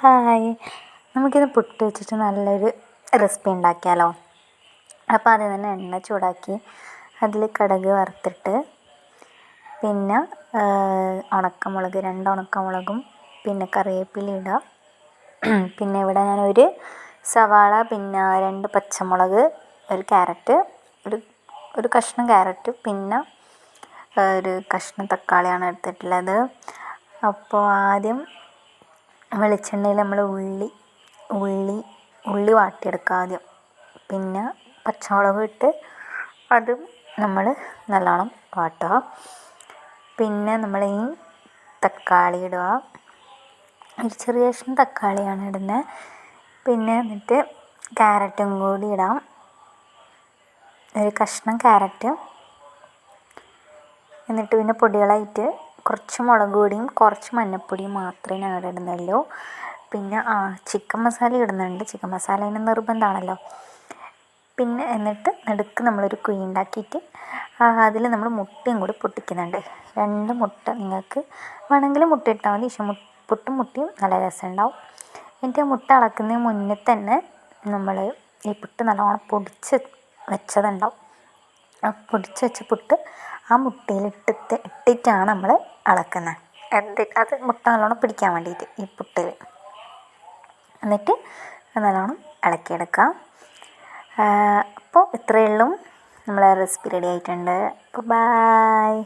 Hi. നമുക്കിന്ന് പുട്ട് വെച്ചിട്ട് നല്ലൊരു റെസിപ്പി ഉണ്ടാക്കിയാലോ? അപ്പോൾ ആദ്യം തന്നെ എണ്ണ ചൂടാക്കി അതിൽ കടുക് വറുത്തിട്ട് പിന്നെ ഉണക്കമുളക് രണ്ട് ഉണക്കമുളകും പിന്നെ കറിവേപ്പില ഇടുക പിന്നെ ഇവിടെ ഞാൻ ഒരു സവാള പിന്നെ രണ്ട് പച്ചമുളക് ഒരു ക്യാരറ്റ് ഒരു ഒരു കഷ്ണം ക്യാരറ്റ് പിന്നെ ഒരു കഷ്ണം തക്കാളിയാണ് എടുത്തിട്ടുള്ളത്. അപ്പോൾ ആദ്യം വെളിച്ചെണ്ണയിൽ നമ്മൾ ഉള്ളി ഉള്ളി ഉള്ളി വാട്ടിയെടുക്കുക ആദ്യം. പിന്നെ പച്ചമുളക് ഇട്ട് അതും നമ്മൾ നല്ലോണം വാട്ടുക. പിന്നെ നമ്മൾ ഈ തക്കാളി ഇടുക. ഒരു ചെറിയ കഷ്ണം തക്കാളിയാണ് ഇടുന്നത് പിന്നെ എന്നിട്ട് ക്യാരറ്റും കൂടി ഇടാം. ഒരു കഷ്ണം ക്യാരറ്റ്. എന്നിട്ട് പിന്നെ പൊടികളായിട്ട് കുറച്ച് മുളക് പൊടിയും കുറച്ച് മഞ്ഞൾപ്പൊടിയും മാത്രമേ അവിടെ ഇടുന്നുള്ളൂ. പിന്നെ ആ ചിക്കൻ മസാല ഇടുന്നുണ്ട്. ചിക്കൻ മസാല അതിന് നിർബന്ധമാണല്ലോ. പിന്നെ എന്നിട്ട് നടുക്ക് നമ്മളൊരു കുഴി ഉണ്ടാക്കിയിട്ട് അതിൽ നമ്മൾ മുട്ടയും കൂടി പൊട്ടിക്കുന്നുണ്ട്. രണ്ട് മുട്ട നിങ്ങൾക്ക് വേണമെങ്കിൽ മുട്ട ഇട്ടാൽ മതി. പക്ഷെ പുട്ടും മുട്ടയും നല്ല രസമുണ്ടാവും എന്നിട്ട് മുട്ട അളക്കുന്നതിന് മുന്നേ തന്നെ നമ്മൾ ഈ പുട്ട് നല്ലോണം പൊടിച്ച് വെച്ചതുണ്ടാവും. ആ പൊടിച്ച് വെച്ച പുട്ട് ആ മുട്ടയിൽ ഇട്ടിട്ട് ഇട്ടിട്ടാണ് നമ്മൾ അളക്കുന്നത് എന്ത് അത് മുട്ട നല്ലോണം പിടിക്കാൻ വേണ്ടിയിട്ട് ഈ പുട്ടിൽ എന്നിട്ട് നല്ലോണം ഇളക്കിയെടുക്കാം. അപ്പോൾ ഇത്രയേ ഉള്ളൂ. നമ്മളെ റെസിപ്പി റെഡി ആയിട്ടുണ്ട്. അപ്പോൾ ബായ്